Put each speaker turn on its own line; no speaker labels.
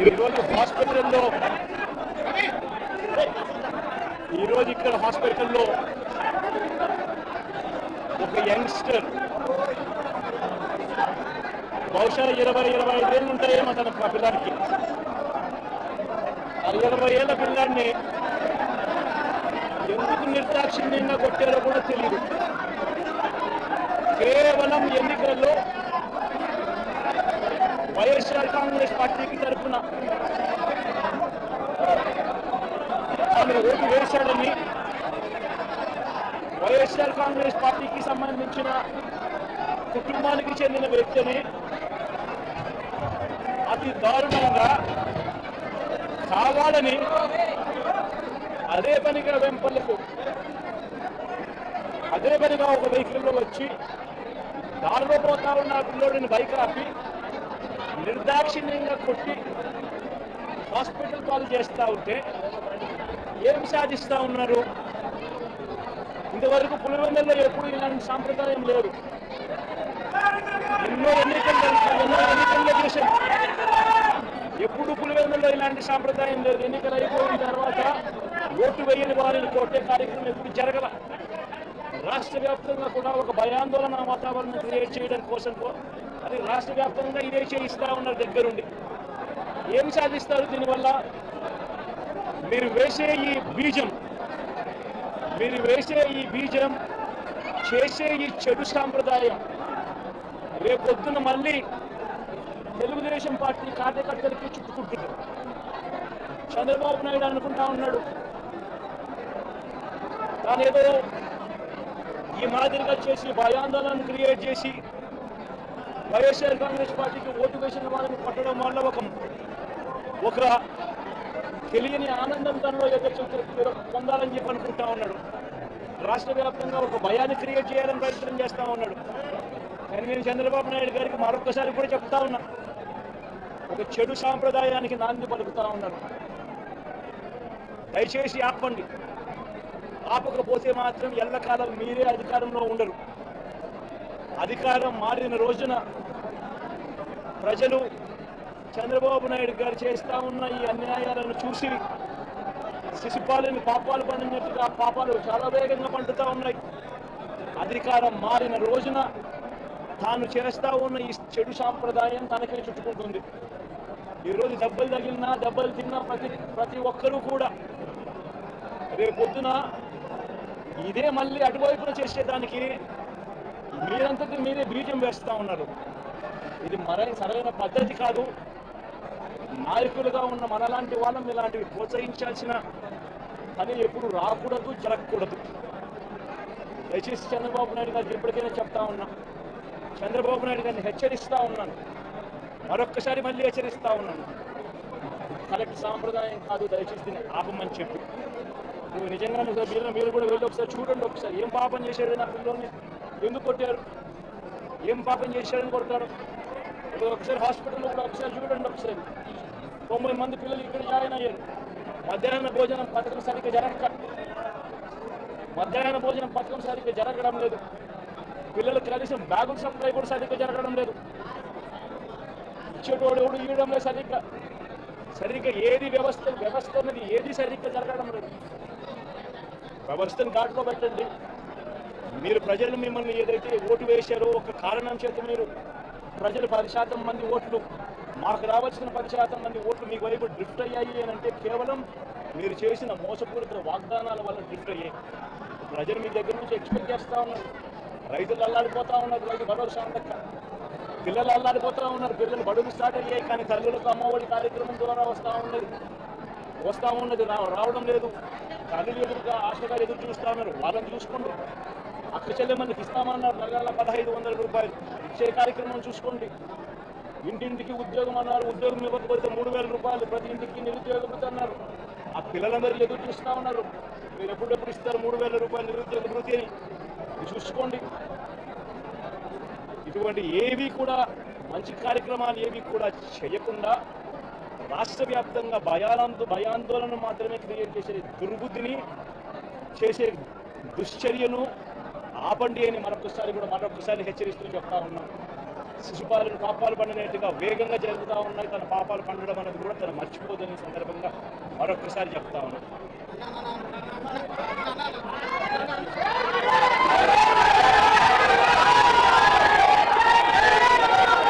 ఈరోజు హాస్పిటల్లో ఈరోజు ఇక్కడ హాస్పిటల్లో ఒక యంగ్స్టర్. బహుశా ఇరవై ఇరవై ఐదేళ్ళు ఉంటాయేమో తన ఆ పిల్లాడికి. ఆ ఇరవై ఏళ్ళ పిల్లాడిని ఎందుకు నిర్దాక్షిణ్యంగా కొట్టారో కూడా తెలియదు కేవలం ఎన్నికల్లో వైఎస్ఆర్ కాంగ్రెస్ పార్టీకి తన చేశాడని వైఎస్ఆర్ కాంగ్రెస్ పార్టీకి సంబంధించిన కుటుంబానికి చెందిన వ్యక్తిని అతి దారుణంగా కావాలని అదే పనిగా వెంపలకు అదే పనిగా ఒక వెహికల్లో వచ్చి దారిలో పోతా ఉన్న పిల్లోడిని బైక్ ఆపి నిర్దాక్షిణ్యంగా కొట్టి హాస్పిటల్ పాలు చేస్తూ ఉంటే ఏం సాధిస్తూ ఉన్నారు? ఇంతవరకు పులివెందుల్లో ఎప్పుడు ఇలాంటి సాంప్రదాయం లేదు. ఎన్నో ఎన్నికలు ఎన్నో ఎన్నికల్లో చూసాం ఎప్పుడు పులివెందుల్లో ఇలాంటి సాంప్రదాయం లేదు. ఎన్నికలు అయిపోయిన తర్వాత ఓటు వేయని వారిని కొట్టే కార్యక్రమం ఎప్పుడు జరగల. రాష్ట్ర వ్యాప్తంగా కూడా ఒక భయాందోళన వాతావరణం క్రియేట్ చేయడం కోసం అది రాష్ట్ర వ్యాప్తంగా ఇదే చేయిస్తా ఉన్నారు దగ్గరుండి. ఏం సాధిస్తారు దీనివల్ల? మీరు వేసే ఈ బీజం మీరు వేసే ఈ బీజం చేసే ఈ చెడు సాంప్రదాయం రేపొద్దున మళ్ళీ తెలుగుదేశం పార్టీ కార్యకర్తలకి చుట్టుకుంటుంది. చంద్రబాబు నాయుడు అనుకుంటా ఉన్నాడు. తాను ఏదో ఈ మాదిరిగా చేసి భయాందోళన క్రియేట్ చేసి వైఎస్ఆర్ కాంగ్రెస్ పార్టీకి ఓటు వేసిన వాళ్ళని పట్టడం వల్ల ఒక ఒక తెలియని ఆనందం తనలో ఎదురు పొందాలని చెప్పి అనుకుంటా ఉన్నాడు. రాష్ట్ర వ్యాప్తంగా ఒక భయాన్ని క్రియేట్ చేయాలని ప్రయత్నం చేస్తా ఉన్నాడు. కానీ నేను చంద్రబాబు నాయుడు గారికి మరొకసారి కూడా చెప్తా ఉన్నా. ఒక చెడు సాంప్రదాయానికి నాంది పలుకుతా ఉన్నాను దయచేసి ఆపండి. ఆపకపోతే మాత్రం ఎల్లకాలం మీరే అధికారంలో ఉండరు. అధికారం మారిన రోజున ప్రజలు చంద్రబాబు నాయుడు గారు చేస్తా ఉన్న ఈ అన్యాయాలను చూసి శిశుపాలని పాపాలు పండినట్టుగా పాపాలు చాలా వేగంగా పండుతా ఉన్నాయి. అధికారం మారిన రోజున తాను చేస్తా ఉన్న ఈ చెడు సాంప్రదాయం తనకే చుట్టుకుంటుంది. ఈరోజు దెబ్బలు తగిలినా దెబ్బలు తిన్నా ప్రతి ప్రతి ఒక్కరూ కూడా రేపొద్దున ఇదే మళ్ళీ అటువైపున చేసేదానికి మీరంతటి మీరే బీజం వేస్తూ ఉన్నారు. ఇది మరైన సరైన పద్ధతి కాదు. నాయకులుగా ఉన్న మనలాంటి వాళ్ళం ఇలాంటివి ప్రోత్సహించాల్సిన పని ఎప్పుడు రాకూడదు జరగకూడదు. దయచేసి చంద్రబాబు నాయుడు గారికి ఎప్పటికైనా చెప్తా ఉన్నా. చంద్రబాబు నాయుడు గారిని హెచ్చరిస్తా ఉన్నాను. మరొక్కసారి మళ్ళీ హెచ్చరిస్తా ఉన్నాను. కరెక్ట్ సాంప్రదాయం కాదు దయచేసి దీన్ని ఆపమని చెప్పి. నువ్వు నిజంగా నువ్వు మీరు మీరు కూడా వెళ్ళి ఒకసారి చూడండి ఒకసారి. ఏం పాపం చేశాడు నా పిల్లల్ని ఎందుకు కొట్టారు? ఏం పాపం చేశాడని కొడతారు? మీరు ఒకసారి హాస్పిటల్లో కూడా ఒకసారి చూడండి ఒకసారి. తొంభై మంది పిల్లలు ఇక్కడ జాయిన్ అయ్యారు. మధ్యాహ్న భోజనం పథకం సరిగ్గా జరగక మధ్యాహ్న భోజనం పథకం సరిగ్గా జరగడం లేదు. పిల్లలు కనీసం బ్యాగుల సప్లై కూడా సరిగ్గా జరగడం లేదు. ఇచ్చేటోడు ఎవడు ఇవ్వడం లేదు సరిగ్గా. సరిగ్గా ఏది వ్యవస్థ వ్యవస్థ అనేది ఏది సరిగ్గా జరగడం లేదు. వ్యవస్థను ఘాట్లో పెట్టండి. మీరు ప్రజలు మిమ్మల్ని ఏదైతే ఓటు వేశారో ఒక కారణం చేత మీరు ప్రజలు పది శాతం మంది ఓట్లు మాకు రావాల్సిన పది శాతం మంది ఓట్లు మీ వైపు డ్రిఫ్ట్ అయ్యాయి అని అంటే కేవలం మీరు చేసిన మోసపూరిత వాగ్దానాల వల్ల డ్రిఫ్ట్ అయ్యాయి. ప్రజలు మీ దగ్గర నుంచి ఎక్స్పెక్ట్ చేస్తూ ఉన్నారు. రైతులు అల్లాడిపోతా ఉన్నారు రైతు భరోసా ఉండక పిల్లలు అల్లాడిపోతా ఉన్నారు పిల్లలు బడుగు స్టార్ట్ అయ్యాయి కానీ తల్లులకు అమ్మఒడి కార్యక్రమం ద్వారా వస్తూ ఉన్నది. వస్తూ ఉన్నది రావడం లేదు. తల్లి ఎదురుగా ఆశగా ఎదురు చూస్తూ ఉన్నారు వాళ్ళని చూసుకోండి. అక్క చెల్లెమ్మకి ఇస్తామన్నారు. నెల పదహైదు వందల రూపాయలు ఇచ్చే కార్యక్రమం చూసుకోండి. ఇంటింటికి ఉద్యోగం అన్నారు. ఉద్యోగం ఇవ్వకపోతే మూడు వేల రూపాయలు ప్రతి ఇంటికి నిరుద్యోగం అన్నారు ఆ పిల్లలందరూ ఎదురు చూస్తూ ఉన్నారు. మీరు ఎప్పుడెప్పుడు ఇస్తారు మూడు వేల రూపాయలు నిరుద్యోగ భృతి అని? చూసుకోండి. ఇటువంటి ఏవి కూడా మంచి కార్యక్రమాలు ఏవి కూడా చేయకుండా రాష్ట్ర వ్యాప్తంగా భయాలంతో భయాందోళన మాత్రమే క్రియేట్ చేసే దుర్బుద్ధిని చేసే దుశ్చర్యను ఆపండి అని మరొకసారి కూడా మరొకసారి హెచ్చరిస్తూ చెప్తా ఉన్నాం. శిశుపాలను పాపాలు పండినట్టుగా వేగంగా జరుగుతూ ఉన్నాయి. తన పాపాలు పండడం అనేది కూడా తను మర్చిపోదని సందర్భంగా మరొకసారి చెప్తా ఉన్నాం.